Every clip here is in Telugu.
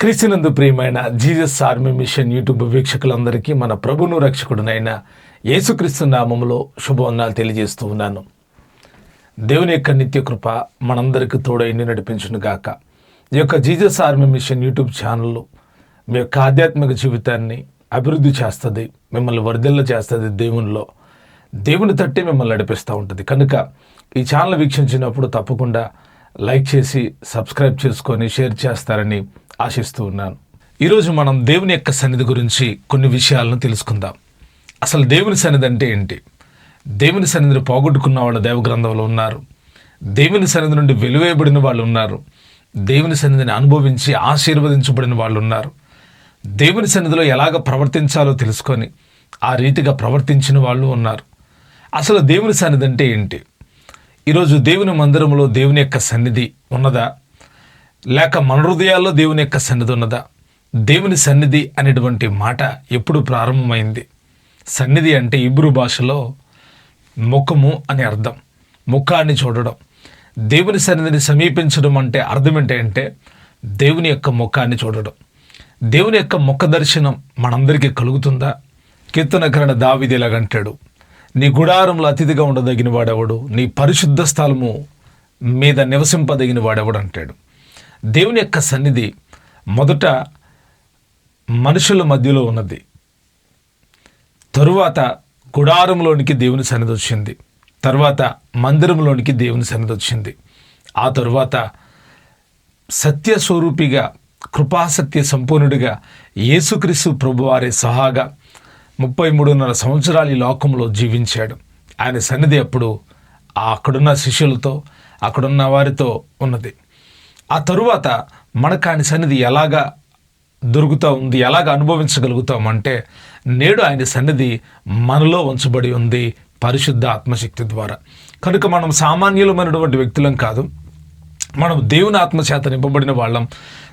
క్రీస్తునందు ప్రియమైన జీజస్ ఆర్మీ మిషన్ యూట్యూబ్ వీక్షకులందరికీ మన ప్రభును రక్షకుడునైన యేసుక్రీస్తు నామంలో శుభవందనాలు తెలియజేస్తూ ఉన్నాను. దేవుని యొక్క నిత్యకృప మనందరికీ తోడైండి నడిపించును గాక. ఈ యొక్క జీజస్ ఆర్మీ మిషన్ యూట్యూబ్ ఛానల్లో మీ యొక్క ఆధ్యాత్మిక జీవితాన్ని అభివృద్ధి చేస్తుంది మిమ్మల్ని వరిదిల్ల చేస్తుంది దేవునిలో. దేవుని తట్టి మిమ్మల్ని నడిపిస్తూ ఉంటుంది. కనుక ఈ ఛానల్ వీక్షించినప్పుడు తప్పకుండా లైక్ చేసి సబ్స్క్రైబ్ చేసుకొని షేర్ చేస్తారని ఆశిస్తూ ఉన్నాను. ఈరోజు మనం దేవుని యొక్క సన్నిధి గురించి కొన్ని విషయాలను తెలుసుకుందాం. అసలు దేవుని సన్నిధి అంటే ఏంటి? దేవుని సన్నిధిని పోగొట్టుకున్న వాళ్ళు దేవగ్రంథంలో ఉన్నారు. దేవుని సన్నిధి నుండి వెలువేయబడిన వాళ్ళు ఉన్నారు. దేవుని సన్నిధిని అనుభవించి ఆశీర్వదించబడిన వాళ్ళు ఉన్నారు. దేవుని సన్నిధిలో ఎలాగ ప్రవర్తించాలో తెలుసుకొని ఆ రీతిగా ప్రవర్తించిన వాళ్ళు ఉన్నారు. అసలు దేవుని సన్నిధి అంటే ఏంటి? ఈరోజు దేవుని మందిరంలో దేవుని యొక్క సన్నిధి ఉన్నదా? లేక మన హృదయాల్లో దేవుని యొక్క సన్నిధి ఉన్నదా? దేవుని సన్నిధి అనేటువంటి మాట ఎప్పుడు ప్రారంభమైంది? సన్నిధి అంటే ఇబ్రు భాషలో ముఖము అని అర్థం. ముఖాన్ని చూడడం. దేవుని సన్నిధిని సమీపించడం అంటే అర్థం ఏంటంటే దేవుని యొక్క ముఖాన్ని చూడడం. దేవుని యొక్క ముఖ దర్శనం మనందరికీ కలుగుతుందా? కీర్తనకరణ దావిది ఇలాగంటాడు నీ గుడారంలో అతిథిగా ఉండదగిన వాడెవడు? నీ పరిశుద్ధ స్థలము మీద నివసింపదగిన వాడెవడు? అంటాడు. దేవుని యొక్క సన్నిధి మొదట మనుషుల మధ్యలో ఉన్నది. తరువాత గుడారంలోనికి దేవుని సన్నిధి వచ్చింది. తర్వాత మందిరంలోనికి దేవుని సన్నిధి వచ్చింది. ఆ తరువాత సత్యస్వరూపిగా కృపాసత్య సంపూర్ణుడిగా యేసుక్రీస్తు ప్రభువారి సహాగా ముప్పై మూడున్నర సంవత్సరాలు ఈ లోకంలో జీవించాడు. ఆయన సన్నిధి అప్పుడు అక్కడున్న శిష్యులతో అక్కడున్న వారితో ఉన్నది. ఆ తరువాత మనకు ఆయన సన్నిధి ఎలాగా దొరుకుతూ ఉంది ఎలాగ అనుభవించగలుగుతామంటే నేడు ఆయన సన్నిధి మనలో ఉంచబడి ఉంది పరిశుద్ధ ఆత్మశక్తి ద్వారా. కనుక మనం సామాన్యులమైనటువంటి వ్యక్తులం కాదు మనం దేవుని ఆత్మచేత నింపబడిన వాళ్ళం.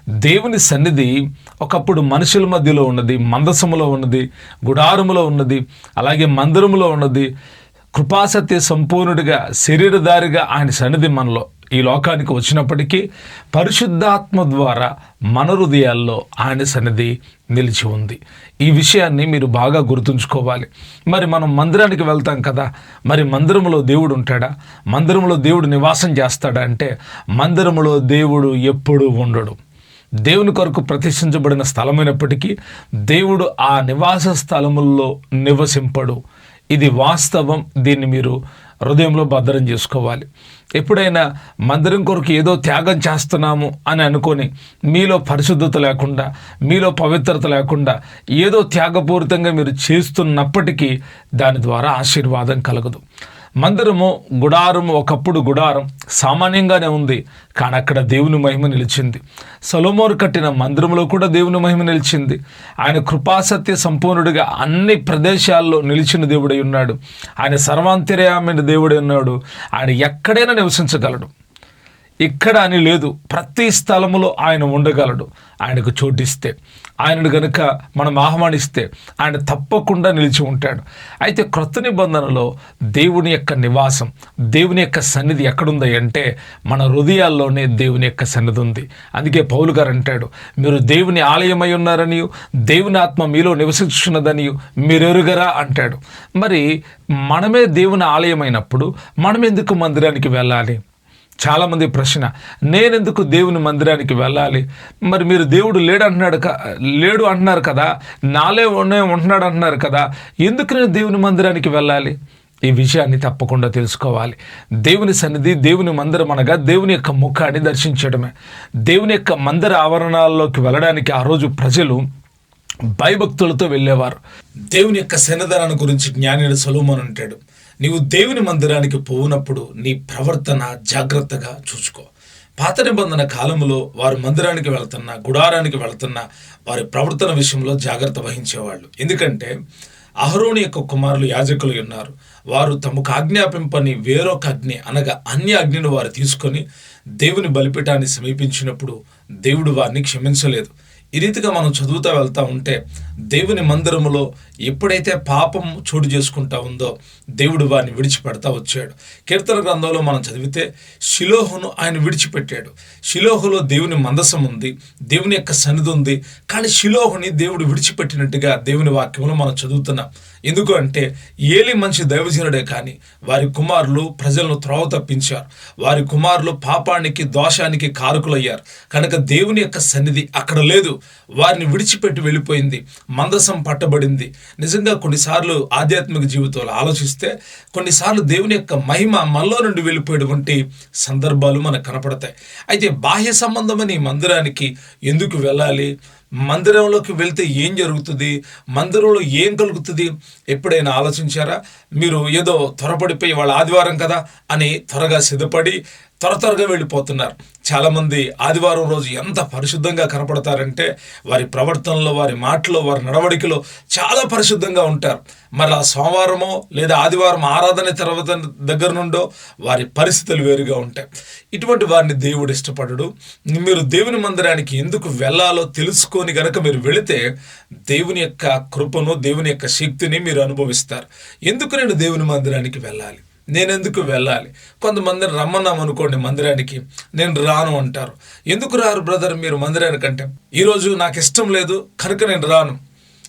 దేవుని సన్నిధి ఒకప్పుడు మనుషుల మధ్యలో ఉన్నది మందసములో ఉన్నది గుడారములో ఉన్నది అలాగే మందిరములో ఉన్నది. కృపాసత్య సంపూర్ణుడిగా శరీరధారిగా ఆయన సన్నిధి మనలో. ఈ లోకానికి వచ్చినప్పటికీ పరిశుద్ధాత్మ ద్వారా మన హృదయాల్లో ఆయన సన్నిధి నిలిచి ఉంది. ఈ విషయాన్ని మీరు బాగా గుర్తుంచుకోవాలి. మరి మనం మందిరానికి వెళ్తాం కదా మరి మందిరంలో దేవుడు ఉంటాడా? మందిరంలో దేవుడు నివాసం చేస్తాడా అంటే మందిరంలో దేవుడు ఎప్పుడూ ఉండడు. దేవుని కొరకు ప్రతిష్ఠించబడిన స్థలమైనప్పటికీ దేవుడు ఆ నివాస స్థలముల్లో నివసింపడు. ఇది వాస్తవం. దీన్ని మీరు హృదయంలో భద్రం చేసుకోవాలి. ఎప్పుడైనా మందిరం కొరకు ఏదో త్యాగం చేస్తున్నాము అని అనుకొని మీలో పరిశుద్ధత లేకుండా మీలో పవిత్రత లేకుండా ఏదో త్యాగపూరితంగా మీరు చేస్తున్నప్పటికీ దాని ద్వారా ఆశీర్వాదం కలగదు. మందిరము గుడారము ఒకప్పుడు గుడారం సామాన్యంగానే ఉంది కానీ అక్కడ దేవుని మహిమ నిలిచింది. సొలోమోరు కట్టిన మందిరంలో కూడా దేవుని మహిమ నిలిచింది. ఆయన కృపాసత్య సంపూర్ణుడిగా అన్ని ప్రదేశాల్లో నిలిచిన దేవుడై ఉన్నాడు. ఆయన సర్వాంతర్యామైన దేవుడై ఉన్నాడు. ఆయన ఎక్కడైనా నివసించగలడు. ఇక్కడ అని లేదు ప్రతి స్థలములో ఆయన ఉండగలడు. ఆయనకు చోటిస్తే. ఆయనను గనుక మనం ఆహ్వానిస్తే ఆయన తప్పకుండా నిలిచి ఉంటాడు. అయితే క్రొత్త నిబంధనలో దేవుని యొక్క నివాసం దేవుని యొక్క సన్నిధి ఎక్కడుంది అంటే మన హృదయాల్లోనే దేవుని యొక్క సన్నిధి ఉంది. అందుకే పౌలు గారు అంటాడు మీరు దేవుని ఆలయమై ఉన్నారని దేవుని ఆత్మ మీలో నివసించున్నదని మీరెరుగరా అంటాడు. మరి మనమే దేవుని ఆలయమైనప్పుడు మనం ఎందుకు మందిరానికి వెళ్ళాలి? చాలామంది ప్రశ్న నేనెందుకు దేవుని మందిరానికి వెళ్ళాలి? మరి మీరు దేవుడు లేడు అంటున్నాడు క- లేడు అంటున్నారు కదా నాలే ఉన్నే ఉంటున్నాడు అంటున్నారు కదా ఎందుకు నేను దేవుని మందిరానికి వెళ్ళాలి? ఈ విషయాన్ని తప్పకుండా తెలుసుకోవాలి. దేవుని సన్నిధి దేవుని మందిరం అనగా దేవుని యొక్క ముఖాన్ని దర్శించడమే. దేవుని యొక్క మందిర ఆవరణాల్లోకి వెళ్ళడానికి ఆ రోజు ప్రజలు భయభక్తులతో వెళ్ళేవారు. దేవుని యొక్క సన్నిధానాన్ని గురించి జ్ఞానుడు సొలోమన్ అంటాడు. నీవు దేవుని మందిరానికి పోవునప్పుడు నీ ప్రవర్తన జాగ్రత్తగా చూసుకో. పాత నిబంధన కాలంలో వారు మందిరానికి వెళ్తున్నా గుడారానికి వెళ్తున్నా వారి ప్రవర్తన విషయంలో జాగ్రత్త వహించేవాళ్ళు. ఎందుకంటే అహరోని యొక్క కుమారులు యాజకులు ఉన్నారు. వారు తమకు ఆజ్ఞాపింపని వేరొక అగ్ని అనగా అన్య అగ్నిని వారు తీసుకొని దేవుని బలిపీఠాన్ని సమీపించినప్పుడు దేవుడు వారిని క్షమించలేదు. ఈ రీతిగా మనం చదువుతూ వెళ్తూ ఉంటే దేవుని మందిరములో ఎప్పుడైతే పాపం చోటు చేసుకుంటా ఉందో దేవుడు వారిని విడిచిపెడతా వచ్చాడు. కీర్తన గ్రంథంలో మనం చదివితే శిలోహును ఆయన విడిచిపెట్టాడు. శిలోహులో దేవుని మందసం ఉంది దేవుని యొక్క సన్నిధి ఉంది కానీ శిలోహుని దేవుడు విడిచిపెట్టినట్టుగా దేవుని వాక్యంలో మనం చదువుతున్నాం. ఎందుకు అంటే ఏలి మంచి దైవజనుడే కానీ వారి కుమారులు ప్రజలను త్రోవ తప్పించారు. వారి కుమారులు పాపానికి దోషానికి కారకులయ్యారు. కనుక దేవుని యొక్క సన్నిధి అక్కడ లేదు. వారిని విడిచిపెట్టి వెళ్ళిపోయింది. మందసం పట్టబడింది. నిజంగా కొన్నిసార్లు ఆధ్యాత్మిక జీవితంలో ఆలోచిస్తే కొన్నిసార్లు దేవుని యొక్క మహిమ మనలో నుండి వెళ్ళిపోయేటువంటి సందర్భాలు మనకు కనపడతాయి. అయితే బాహ్య సంబంధమైన ఈ మందిరానికి ఎందుకు వెళ్ళాలి? మందిరంలోకి వెళ్తే ఏం జరుగుతుంది? మందిరంలో ఏం కలుగుతుంది? ఎప్పుడైనా ఆలోచించారా? మీరు ఏదో త్వరపడిపోయి వాళ్ళ ఆదివారం కదా అని త్వరగా సిద్ధపడి త్వర త్వరగా వెళ్ళిపోతున్నారు. చాలామంది ఆదివారం రోజు ఎంత పరిశుద్ధంగా కనపడతారంటే వారి ప్రవర్తనలో వారి మాటలో వారి నడవడికలో చాలా పరిశుద్ధంగా ఉంటారు. మరి ఆ సోమవారమో లేదా ఆదివారం ఆరాధన తర్వాత దగ్గర నుండో వారి పరిస్థితులు వేరుగా ఉంటాయి. ఇటువంటి వారిని దేవుడు ఇష్టపడడు. మీరు దేవుని మందిరానికి ఎందుకు వెళ్ళాలో తెలుసుకొని గనక మీరు వెళితే దేవుని యొక్క కృపను దేవుని యొక్క శక్తిని మీరు అనుభవిస్తారు. ఎందుకు నేను దేవుని మందిరానికి వెళ్ళాలి? నేను ఎందుకు వెళ్ళాలి? కొంతమందిని రమ్మన్నాం అనుకోండి మందిరానికి నేను రాను అంటారు. ఎందుకు రారు బ్రదర్ మీరు మందిరానికంటే ఈరోజు నాకు ఇష్టం లేదు కనుక నేను రాను.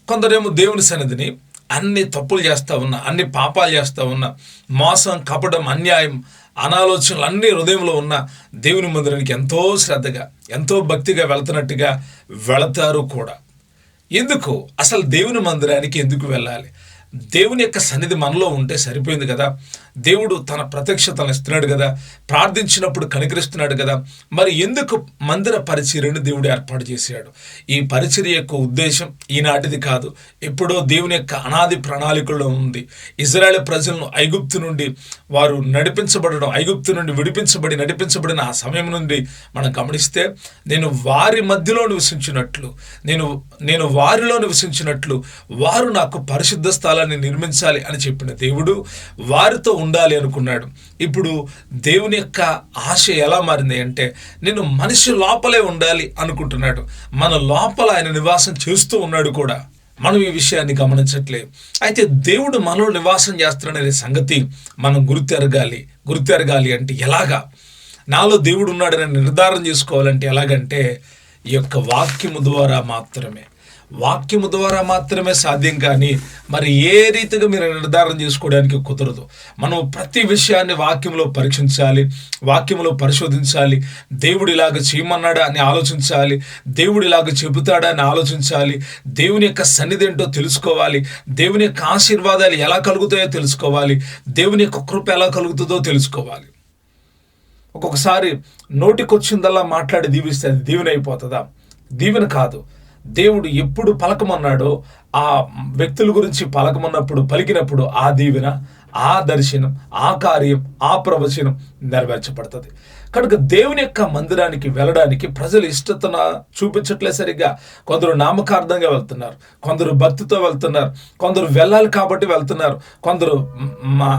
కొందరేమో దేవుని సన్నిధిని అన్ని తప్పులు చేస్తూ ఉన్నా అన్ని పాపాలు చేస్తూ ఉన్నా మోసం కపడం అన్యాయం అనాలోచనలు అన్ని హృదయంలో ఉన్న దేవుని మందిరానికి ఎంతో శ్రద్ధగా ఎంతో భక్తిగా వెళ్తున్నట్టుగా వెళతారు కూడా. ఎందుకు? అసలు దేవుని మందిరానికి ఎందుకు వెళ్ళాలి? దేవుని యొక్క సన్నిధి మనలో ఉంటే సరిపోయింది కదా. దేవుడు తన ప్రత్యక్షతను ఇస్తున్నాడు కదా. ప్రార్థించినప్పుడు కనికరిస్తున్నాడు కదా. మరి ఎందుకు మందిర పరిచర్యను దేవుడు ఏర్పాటు చేశాడు? ఈ పరిచర్య యొక్క ఉద్దేశం ఈనాటిది కాదు. ఎప్పుడో దేవుని యొక్క అనాది ప్రణాళికలో ఉంది. ఇజ్రాయెల్ ప్రజలను ఐగుప్తు నుండి వారు నడిపించబడడం ఐగుప్తు నుండి విడిపించబడి నడిపించబడిన ఆ సమయం నుండి మనం గమనిస్తే నేను వారి మధ్యలో నివసించినట్లు నేను నేను వారిలో నివసించినట్లు వారు నాకు పరిశుద్ధ స్థలాన్ని నిర్మించాలి అని చెప్పిన దేవుడు వారితో ఉండాలి అనుకున్నాడు. ఇప్పుడు దేవుని యొక్క ఆశ ఎలా మారింది అంటే నేను మనిషి లోపలే ఉండాలి అనుకుంటున్నాడు. మన లోపల ఆయన నివాసం చేస్తూ ఉన్నాడు కూడా. మనం ఈ విషయాన్ని గమనించట్లే. అయితే దేవుడు మనలో నివాసం చేస్తున్నాడనే సంగతి మనం గుర్తెరగాలి. గుర్తెరగాలి అంటే ఎలాగా? నాలో దేవుడు ఉన్నాడని నిర్ధారణ చేసుకోవాలంటే ఎలాగంటే ఈ యొక్క వాక్యము ద్వారా మాత్రమే. వాక్యము ద్వారా మాత్రమే సాధ్యం కానీ మరి ఏ రీతిగా మీరు నిర్ధారణ చేసుకోవడానికి కుదరదు. మనం ప్రతి విషయాన్ని వాక్యంలో పరీక్షించాలి వాక్యంలో పరిశోధించాలి దేవుడు ఇలాగ చేయమన్నాడా అని ఆలోచించాలి దేవుడు ఇలాగ చెబుతాడా అని ఆలోచించాలి దేవుని యొక్క సన్నిధి ఏంటో తెలుసుకోవాలి దేవుని యొక్క ఆశీర్వాదాలు ఎలా కలుగుతాయో తెలుసుకోవాలి దేవుని యొక్క కృప ఎలా కలుగుతుందో తెలుసుకోవాలి. ఒక్కొక్కసారి నోటికొచ్చిందల్లా మాట్లాడి దీవిస్తే అది దీవెన అయిపోతుందా దీవెన కాదు. దేవుడు ఎప్పుడు పలకమన్నాడో ఆ వ్యక్తుల గురించి పలకమన్నప్పుడు పలికినప్పుడు ఆ దీవెన ఆ దర్శనం ఆ కార్యం ఆ ప్రవచనం నెరవేర్చబడుతుంది. కనుక దేవుని యొక్క మందిరానికి వెళ్ళడానికి ప్రజలు ఇష్టతన చూపించట్లే సరిగ్గా. కొందరు నామకార్థంగా వెళ్తున్నారు కొందరు భక్తితో వెళ్తున్నారు కొందరు వెళ్ళాలి కాబట్టి వెళ్తున్నారు కొందరు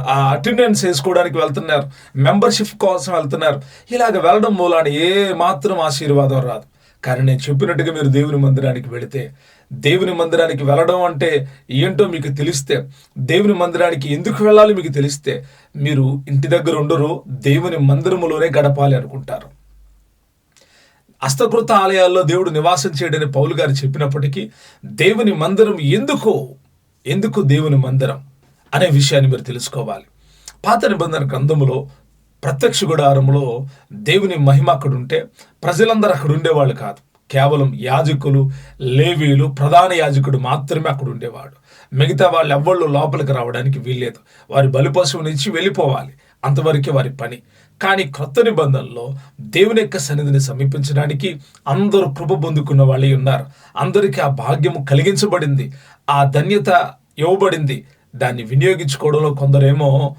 అటెండెన్స్ వేసుకోవడానికి వెళ్తున్నారు మెంబర్షిప్ కోసం వెళ్తున్నారు. ఇలాగ వెళ్ళడం మూలాన ఏ మాత్రం ఆశీర్వాదం రాదు. కానీ నేను చెప్పినట్టుగా మీరు దేవుని మందిరానికి వెళితే దేవుని మందిరానికి వెళ్ళడం అంటే ఏంటో మీకు తెలిస్తే దేవుని మందిరానికి ఎందుకు వెళ్ళాలి మీకు తెలిస్తే మీరు ఇంటి దగ్గర ఉండరు దేవుని మందిరములోనే గడపాలి అనుకుంటారు. అస్తకృత ఆలయాల్లో దేవుడు నివాసం చేయడని పౌలు గారు చెప్పినప్పటికీ దేవుని మందిరం ఎందుకు ఎందుకు దేవుని మందిరం అనే విషయాన్ని మీరు తెలుసుకోవాలి. పాత నిబంధన గ్రంథములో ప్రత్యక్ష గుడారంలో దేవుని మహిమ అక్కడ ఉంటే ప్రజలందరూ అక్కడ ఉండేవాళ్ళు కాదు. కేవలం యాజకులు లేవీలు ప్రధాన యాజకుడు మాత్రమే అక్కడ ఉండేవాడు మిగతా వాళ్ళు ఎవ్వళ్ళు లోపలికి రావడానికి వీల్లేదు. వారి బలిపశువునిచ్చి వెళ్ళిపోవాలి. అంతవరకే వారి పని. కానీ క్రొత్త నిబంధనలో దేవుని యొక్క సన్నిధిని సమీపించడానికి అందరూ కృప పొందుకున్న వాళ్ళే ఉన్నారు. అందరికీ ఆ భాగ్యము కలిగించబడింది. ఆ ధన్యత ఇవ్వబడింది. దాన్ని వినియోగించుకోవడంలో కొందరేమో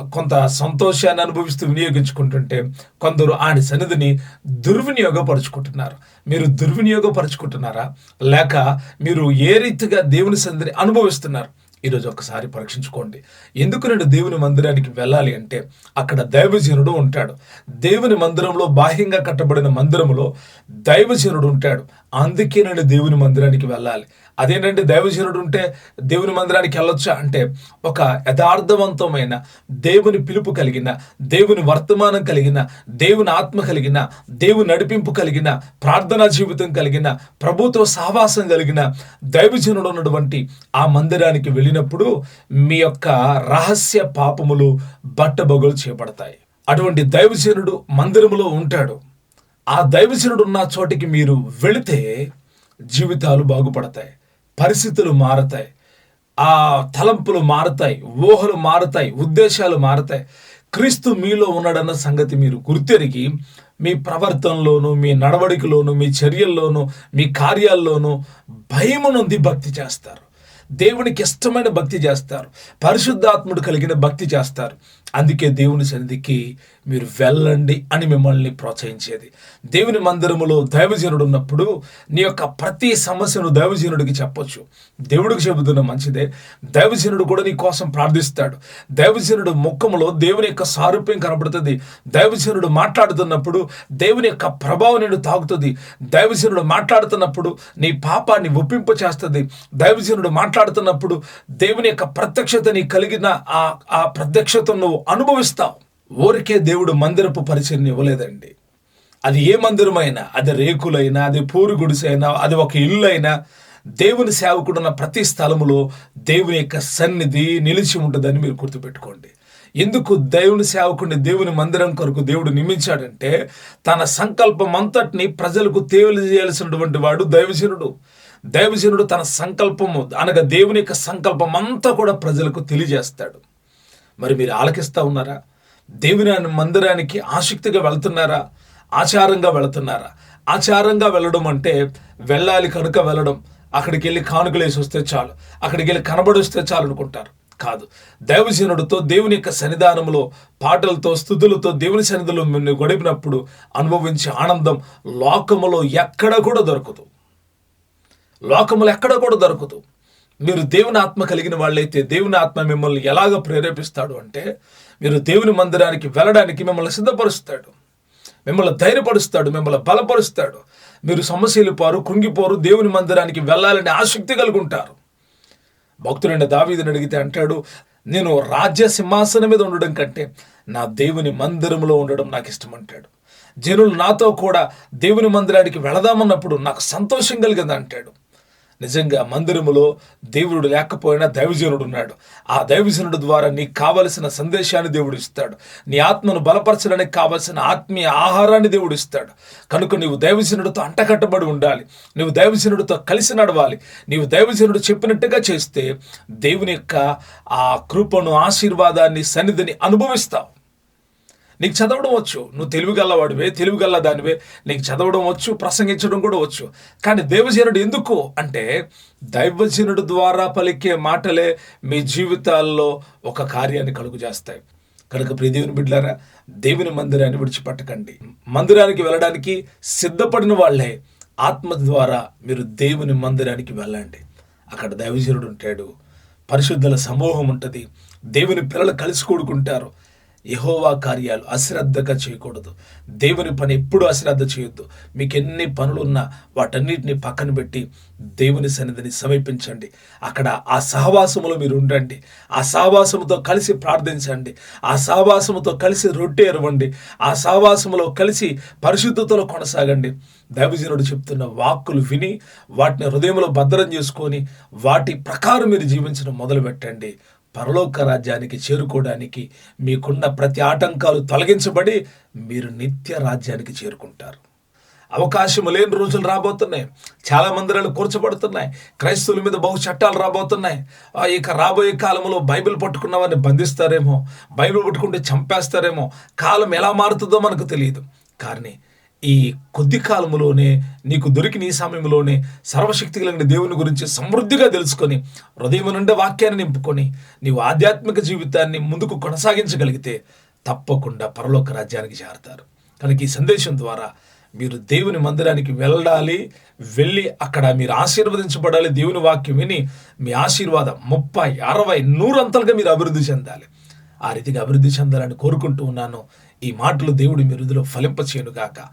కొంత సంతోషాన్ని అనుభవిస్తూ వినియోగించుకుంటుంటే కొందరు ఆయన సన్నిధిని దుర్వినియోగపరుచుకుంటున్నారు. మీరు దుర్వినియోగపరుచుకుంటున్నారా? లేక మీరు ఏ రీతిగా దేవుని సన్నిధిని అనుభవిస్తున్నారు? ఈరోజు ఒకసారి పరీక్షించుకోండి. ఎందుకు నేను దేవుని మందిరానికి వెళ్ళాలి అంటే అక్కడ దైవజనుడు ఉంటాడు. దేవుని మందిరంలో బాహ్యంగా కట్టబడిన మందిరంలో దైవజనుడు ఉంటాడు. అందుకే నేను దేవుని మందిరానికి వెళ్ళాలి. అదేంటంటే దైవజనుడు ఉంటే దేవుని మందిరానికి వెళ్ళొచ్చా అంటే ఒక యథార్థవంతమైన దేవుని పిలుపు కలిగిన దేవుని వర్తమానం కలిగిన దేవుని ఆత్మ కలిగిన దేవుని నడిపింపు కలిగిన ప్రార్థనా జీవితం కలిగిన ప్రభుత్వ సహవాసం కలిగిన దైవజనుడు ఉన్నటువంటి ఆ మందిరానికి వెళ్ళినప్పుడు మీ యొక్క రహస్య పాపములు బట్టబొగలు చేపడతాయి అటువంటి దైవజనుడు మందిరములో ఉంటాడు. ఆ దైవజనుడు ఉన్న చోటికి మీరు వెళితే జీవితాలు బాగుపడతాయి పరిస్థితులు మారతాయి ఆ తలంపులు మారతాయి ఊహలు మారతాయి ఉద్దేశాలు మారతాయి. క్రీస్తు మీలో ఉన్నాడన్న సంగతి మీరు గుర్తెరిగి మీ ప్రవర్తనలోను మీ నడవడికలోను మీ చర్యల్లోనూ మీ కార్యాల్లోనూ భయము నొంది భక్తి చేస్తారు. దేవునికి ఇష్టమైన భక్తి చేస్తారు. పరిశుద్ధాత్ముడు కలిగిన భక్తి చేస్తారు. అందుకే దేవుని సన్నిధికి మీరు వెళ్ళండి అని మిమ్మల్ని ప్రోత్సహించేది. దేవుని మందిరములో దైవజనుడు ఉన్నప్పుడు నీ యొక్క ప్రతి సమస్యను దైవజనుడికి చెప్పొచ్చు. దేవుడికి చెబుతున్న మంచిదే. దైవజనుడు కూడా నీ కోసం ప్రార్థిస్తాడు. దైవజనుడు ముఖములో దేవుని యొక్క సారూప్యం కనబడుతుంది. దైవజనుడు మాట్లాడుతున్నప్పుడు దేవుని యొక్క ప్రభావం నేను తాగుతుంది దైవజనుడు మాట్లాడుతున్నప్పుడు నీ పాపాన్ని ఒప్పింప చేస్తుంది దైవజనుడు మాట్లాడుతున్నప్పుడు దేవుని యొక్క ప్రత్యక్షతని కలిగిన ఆ ఆ ప్రత్యక్షతను నువ్వు అనుభవిస్తావు. ఊరికే దేవుడు మందిరపు పరిచయం ఇవ్వలేదండి. అది ఏ మందిరమైనా అది రేకులైనా అది పూరు గుడిసైనా అది ఒక ఇల్లు అయినా దేవుని సేవకుడున్న ప్రతి స్థలములో దేవుని యొక్క సన్నిధి నిలిచి ఉంటుందని మీరు గుర్తుపెట్టుకోండి. ఎందుకు దేవుని సేవకుడిని దేవుని మందిరం కొరకు దేవుడు నియమించాడంటే తన సంకల్పం అంతటిని ప్రజలకు తెలియజేయాల్సినటువంటి వాడు దైవజనుడు. దైవజనుడు తన సంకల్పము అనగా దేవుని యొక్క సంకల్పం అంతా కూడా ప్రజలకు తెలియజేస్తాడు. మరి మీరు ఆలకిస్తూ ఉన్నారా? దేవుని మందిరానికి ఆసక్తిగా వెళ్తున్నారా? ఆచారంగా వెళుతున్నారా? ఆచారంగా వెళ్ళడం అంటే వెళ్ళాలి కనుక వెళ్ళడం. అక్కడికి వెళ్ళి కానుకలు వేసి వస్తే చాలు. అక్కడికి వెళ్ళి కనబడొస్తే చాలు అనుకుంటారు. కాదు. దైవజనుడితో దేవుని యొక్క సన్నిధానంలో పాటలతో స్థుతులతో దేవుని సన్నిధిలో గడిపినప్పుడు అనుభవించే ఆనందం లోకములో ఎక్కడ కూడా దొరకదు. లోకములు ఎక్కడ కూడా దొరకదు. మీరు దేవుని ఆత్మ కలిగిన వాళ్ళైతే దేవుని ఆత్మ మిమ్మల్ని ఎలాగ ప్రేరేపిస్తాడు అంటే మీరు దేవుని మందిరానికి వెళ్ళడానికి మిమ్మల్ని సిద్ధపరుస్తాడు. మిమ్మల్ని ధైర్యపరుస్తాడు మిమ్మల్ని బలపరుస్తాడు. మీరు సమస్యలు పారు కృంగిపోరు దేవుని మందిరానికి వెళ్ళాలని ఆసక్తి కలుగుంటారు. ఉంటారు భక్తుడైన దావీదుని అడిగితే అంటాడు నేను రాజ్య సింహాసనం మీద ఉండడం కంటే నా దేవుని మందిరంలో ఉండడం నాకు ఇష్టం అంటాడు జనులు నాతో కూడా దేవుని మందిరానికి వెళదామన్నప్పుడు నాకు సంతోషం కలిగింది అంటాడు నిజంగా మందిరములో దేవుడు లేకపోయినా దైవజనుడు ఉన్నాడు ఆ దైవజనుడు ద్వారా నీకు కావలసిన సందేశాన్ని దేవుడు ఇస్తాడు. నీ ఆత్మను బలపరచడానికి కావలసిన ఆత్మీయ ఆహారాన్ని దేవుడు ఇస్తాడు. కనుక నీవు దైవజనుడితో అంటకట్టబడి ఉండాలి. నీవు దైవజనుడితో కలిసి నడవాలి. నీవు దైవజనుడు చెప్పినట్టుగా చేస్తే దేవుని యొక్క ఆ కృపను ఆశీర్వాదాన్ని సన్నిధిని అనుభవిస్తావు. నీకు చదవడం వచ్చు. నువ్వు తెలివిగల్లవాడివే తెలివిగల్ల దానివే. నీకు చదవడం వచ్చు ప్రసంగించడం కూడా వచ్చు. కానీ దైవజనుడు ఎందుకు? అంటే దైవజనుడు ద్వారా పలికే మాటలే మీ జీవితాల్లో ఒక కార్యాన్ని కలుగు చేస్తాయి. కనుక ప్రియ దేవుని బిడ్డారా దేవుని మందిరాన్ని విడిచిపెట్టకండి. మందిరానికి వెళ్ళడానికి సిద్ధపడిన వాళ్ళే ఆత్మ ద్వారా మీరు దేవుని మందిరానికి వెళ్ళండి. అక్కడ దైవజనుడు ఉంటాడు. పరిశుద్ధుల సమూహం ఉంటుంది. దేవుని పిల్లలు కలిసి కూడుకుంటారు. యహోవా కార్యాలు అశ్రద్ధగా చేయకూడదు. దేవుని పని ఎప్పుడు అశ్రద్ధ చేయొద్దు. మీకు ఎన్ని పనులున్నా వాటన్నిటిని పక్కన పెట్టి దేవుని సన్నిధిని సమీపించండి. అక్కడ ఆ సహవాసములో మీరు ఉండండి. ఆ సహవాసముతో కలిసి ప్రార్థించండి. ఆ సహవాసముతో కలిసి రొట్టె ఎరవండి. ఆ సహవాసములో కలిసి పరిశుద్ధతలో కొనసాగండి. దైవజనుడు చెప్తున్న వాక్కులు విని వాటిని హృదయంలో భద్రం చేసుకొని వాటి ప్రకారం మీరు జీవించడం మొదలు పెట్టండి పరలోక రాజ్యానికి చేరుకోవడానికి మీకున్న ప్రతి ఆటంకాలు తొలగించబడి మీరు నిత్య రాజ్యానికి చేరుకుంటారు. అవకాశం లేని రోజులు రాబోతున్నాయి. చాలా మందిరాలు కూర్చబడుతున్నాయి. క్రైస్తవుల మీద బహు చట్టాలు రాబోతున్నాయి. ఇక రాబోయే కాలంలో బైబిల్ పట్టుకున్న వారిని బంధిస్తారేమో? బైబిల్ పట్టుకుంటే చంపేస్తారేమో? కాలం ఎలా మారుతుందో మనకు తెలియదు. కానీ ఈ కొద్ది కాలంలోనే నీకు దొరికిన ఈ సమయంలోనే సర్వశక్తి కలిగిన దేవుని గురించి సమృద్ధిగా తెలుసుకొని హృదయం నుండి వాక్యాన్ని నింపుకొని నీవు ఆధ్యాత్మిక జీవితాన్ని ముందుకు కొనసాగించగలిగితే తప్పకుండా పరలోక రాజ్యానికి చేరతారు. కనుక ఈ సందేశం ద్వారా మీరు దేవుని మందిరానికి వెళ్ళాలి వెళ్ళి అక్కడ మీరు ఆశీర్వదించబడాలి. దేవుని వాక్యం విని మీ ఆశీర్వాదం ముప్పై అరవై నూరంతలుగా మీరు అభివృద్ధి చెందాలి. ఆ రీతిగా అభివృద్ధి చెందాలని కోరుకుంటూ ఉన్నాను. ఈ మాటలు దేవుడు మీ హృదయలో ఫలింపచేయను గాక